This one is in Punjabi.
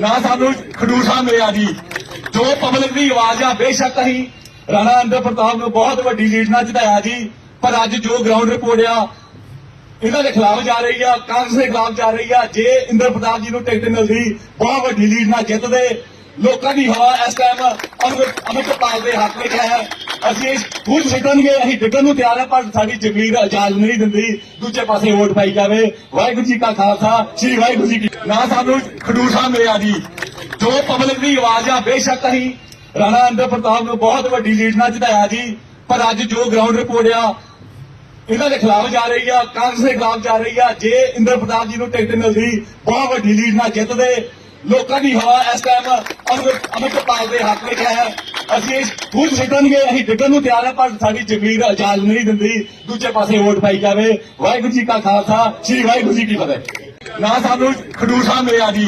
ਨਾ ਸਾਨੂੰ ਖਡੂਰ ਸਾਹਿਬ ਮਿਲਿਆ ਜੀ। ਜੋ ਪਬਲਿਕ ਦੀ ਆਵਾਜ਼ ਆ, ਬੇਸ਼ੱਕ ਅਸੀਂ ਰਾਣਾ ਅੰਦਰ ਪ੍ਰਤਾਪ ਨੂੰ ਬਹੁਤ ਵੱਡੀ ਲੀਡ ਨਾਲ ਜਿਤਾਇਆ ਜੀ। ਪਰ ਅੱਜ ਜੋ ਗਰਾਊਂਡ ਰਿਪੋਰਟ ਆ, ਇਹਨਾਂ ਦੇ ਖਿਲਾਫ ਜਾ ਰਹੀ ਆ, ਕਾਂਗਰਸ ਦੇ ਖਿਲਾਫ ਜਾ ਰਹੀ ਆ, ਜੇ ਇੰਦਰ ਪ੍ਰਤਾਪ ਜੀ ਨੂੰ ਟਿਕਟ ਮਿਲਦੀ, ਬਹੁਤ ਵੱਡੀ ਲੀਡ ਨਾਲ ਜਿੱਤਦੇ। ਲੋਕਾਂ ਦੀ ਹਵਾ ਇਸ ਟਾਈਮ ਅਮਿਤ ਦੇ ਹੱਕ ਵਿੱਚ ਹੈ। ਅਸੀਂ ਇਸ ਖੁਦ ਸਿੱਟਣਗੇ ਅਸੀਂ ਡਿੱਗਣ ਨੂੰ ਤਿਆਰ ਹਾਂ ਪਰ ਸਾਡੀ ਜ਼ਮੀਰ ਇਜਾਜ਼ਤ ਨਹੀਂ ਦਿੰਦੀ। ਦੂਜੇ ਪਾਸੇ ਵੋਟ ਪਾਈ ਜਾਵੇ। ਵਾਹਿਗੁਰੂ ਜੀ ਕਾ ਖਾਲਸਾ, ਸ੍ਰੀ ਵਾਹਿਗੁਰੂ ਜੀ ਕੀ ਨਾ ਸਾਨੂੰ ਖਡੂਰ ਸਾਹਿਬ ਮਿਲਿਆ ਜੀ। ਜੋ ਪਬਲਿਕ ਦੀ ਆਵਾਜ਼ ਆ, ਬੇਸ਼ੱਕ ਅਸੀਂ ਰਾਣਾ ਅੰਦਰ ਪ੍ਰਤਾਪ ਨੂੰ ਬਹੁਤ ਵੱਡੀ ਲੀਡ ਨਾਲ ਜਿਤਾਇਆ ਜੀ। ਪਰ ਅੱਜ ਜੋ ਗਰਾਊਂਡ ਰਿਪੋਰਟ ਆ, ਇਹਨਾਂ ਦੇ ਖਿਲਾਫ ਜਾ ਰਹੀ ਆ, ਕਾਂਗਰਸ ਦੇ ਖਿਲਾਫ ਜਾ ਰਹੀ ਆ। ਜੇ ਇੰਦਰ ਪ੍ਰਤਾਪ ਜੀ ਨੂੰ ਟਿਕਟ ਮਿਲਦੀ, ਬਹੁਤ ਵੱਡੀ ਲੀਡ ਨਾਲ ਜਿੱਤਦੇ। ਲੋਕਾਂ ਦੀ ਹਵਾ ਇਸ ਟਾਈਮ ਅਮਿਤ ਦੇ ਹੱਕ ਵਿੱਚ ਹੈ। ਅਸੀਂ ਇਸ ਖੁਦ ਸਿੱਟਣਗੇ, ਅਸੀਂ ਡਿੱਗਣ ਨੂੰ ਤਿਆਰ ਹਾਂ ਪਰ ਸਾਡੀ ਜ਼ਮੀਰ ਆਜ਼ਾਦ ਨਹੀਂ ਦਿੰਦੀ। ਦੂਜੇ ਪਾਸੇ ਵੋਟ ਪਾਈ ਜਾਵੇ। ਵਾਹਿਗੁਰੂ ਜੀ ਕਾ ਖਾਲਸਾ, ਸ੍ਰੀ ਵਾਹਿਗੁਰੂ ਜੀ ਕੀ ਫਤਿਹ। ਨਾ ਸਾਨੂੰ ਖਡੂਰ ਸਾਹਿਬ ਮਿਲਿਆ ਜੀ।